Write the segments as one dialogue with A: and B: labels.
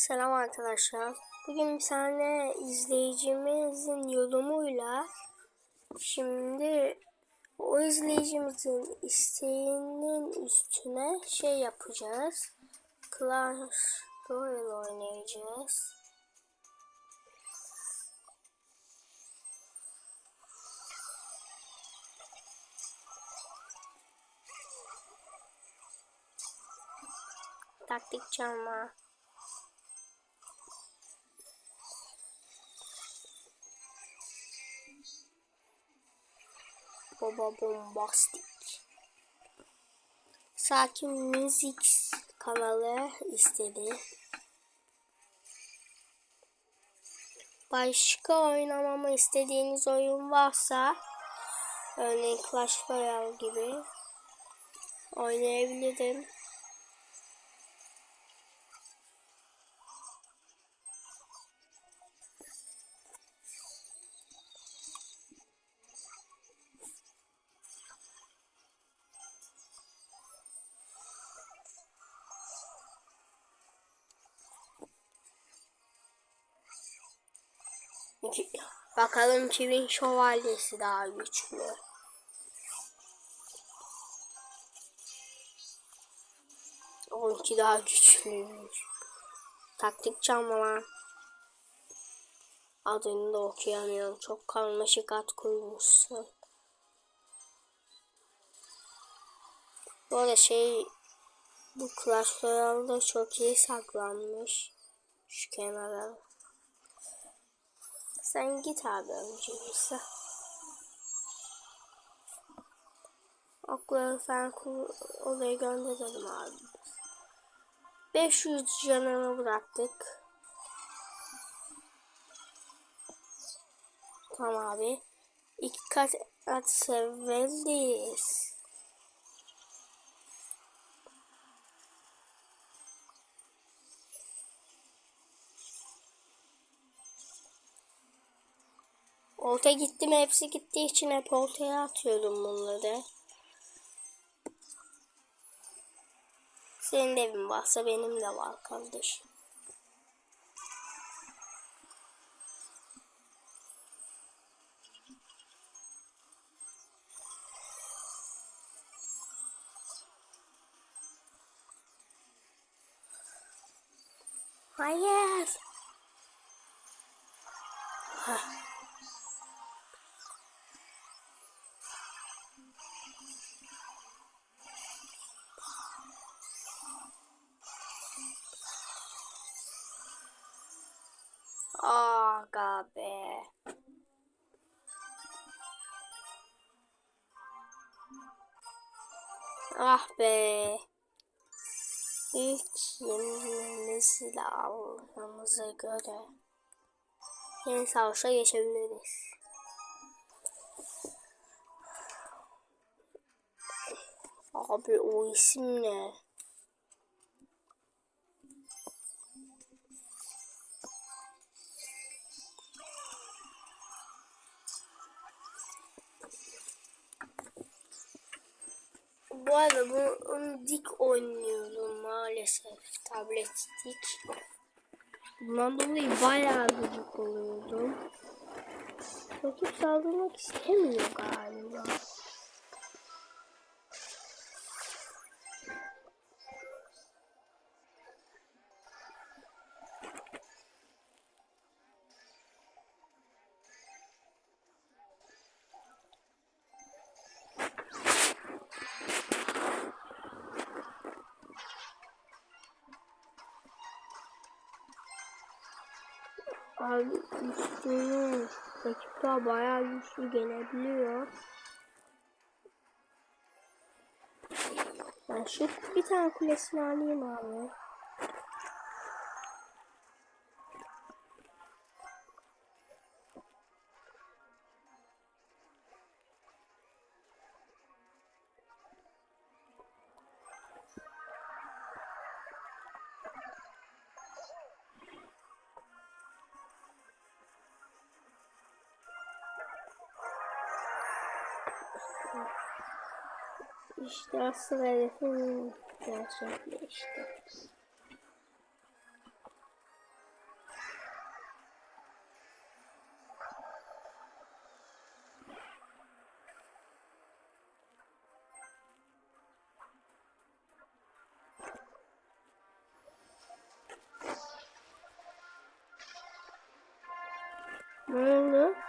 A: Selam arkadaşlar. Bugün bir tane izleyicimizin yorumuyla şimdi o izleyicimizin isteğinin üstüne şey yapacağız. Clash Royale oynayacağız. Taktik çalma. Baba Bombastik. Sakin Müzik kanalı istedi. Başka oynamamı istediğiniz oyun varsa örneğin Clash Royale gibi oynayabilirim. Bakalım kimin şövalyesi daha güçlü. Onunki daha güçlüymüş. Taktik çalma Adını da okuyamıyorum. Çok karmaşık ad koymuşsun. Bu arada şey bu Clash Royale'da çok iyi saklanmış. Şu kenara. Sen git abi önceyse. Okları falan oraya gönderelim abi. 500 canını bıraktık. Tamam abi. İki kat at seveliyiz. Orta gitti mi hepsi gittiği için hep ortaya atıyordum bunları. Senin de evin varsa benim de var kardeşim. Hayır. Hah. Aga be. Ah be. İlk yenilmemizi de aldığımıza göre yeni savaşa geçebiliriz. Abi o isim ne? Bu arada bunu dik oynuyorum maalesef. Tablet dik. Bundan dolayı bayağı gıcık oluyordum. Rakip saldırmak istemiyor galiba. Abi üstünü rakipler bayağı güçlü gelebiliyor. Ben şu bir tane kulesini alayım abi. İşte asıl hedefim gerçekleşti. Ne oldu?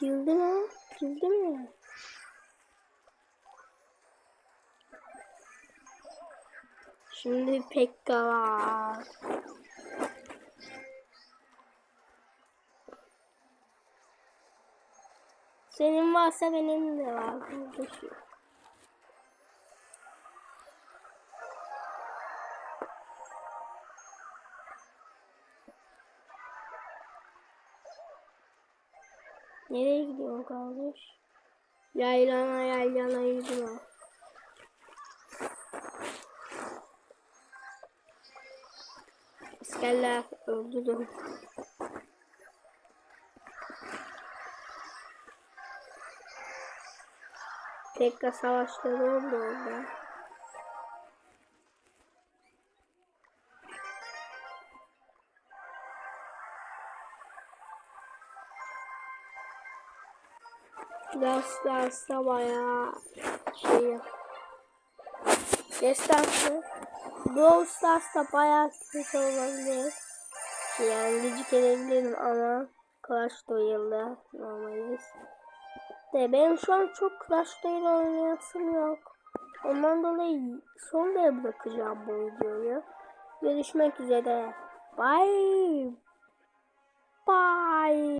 A: Girdi mi? Girdi mi? Şimdi Pekka var. Senin varsa benim de var kardeşim. Nereye gidiyorsun kardeş? Yaylana yaylana yürüme. İskeller öldürdüm. Tekrar savaşları oldu orada. Derslerse bayağı şey yap. Destansı Brawl Stars'ta bayağı kötü olabilir. Yani gıcık edebilirim ama Clash Royale'da normaliz. De benim şu an çok Clash Royale oynayasım yok. Ondan dolayı sonraya bırakacağım bu videoyu. Görüşmek üzere. Bye. Bye.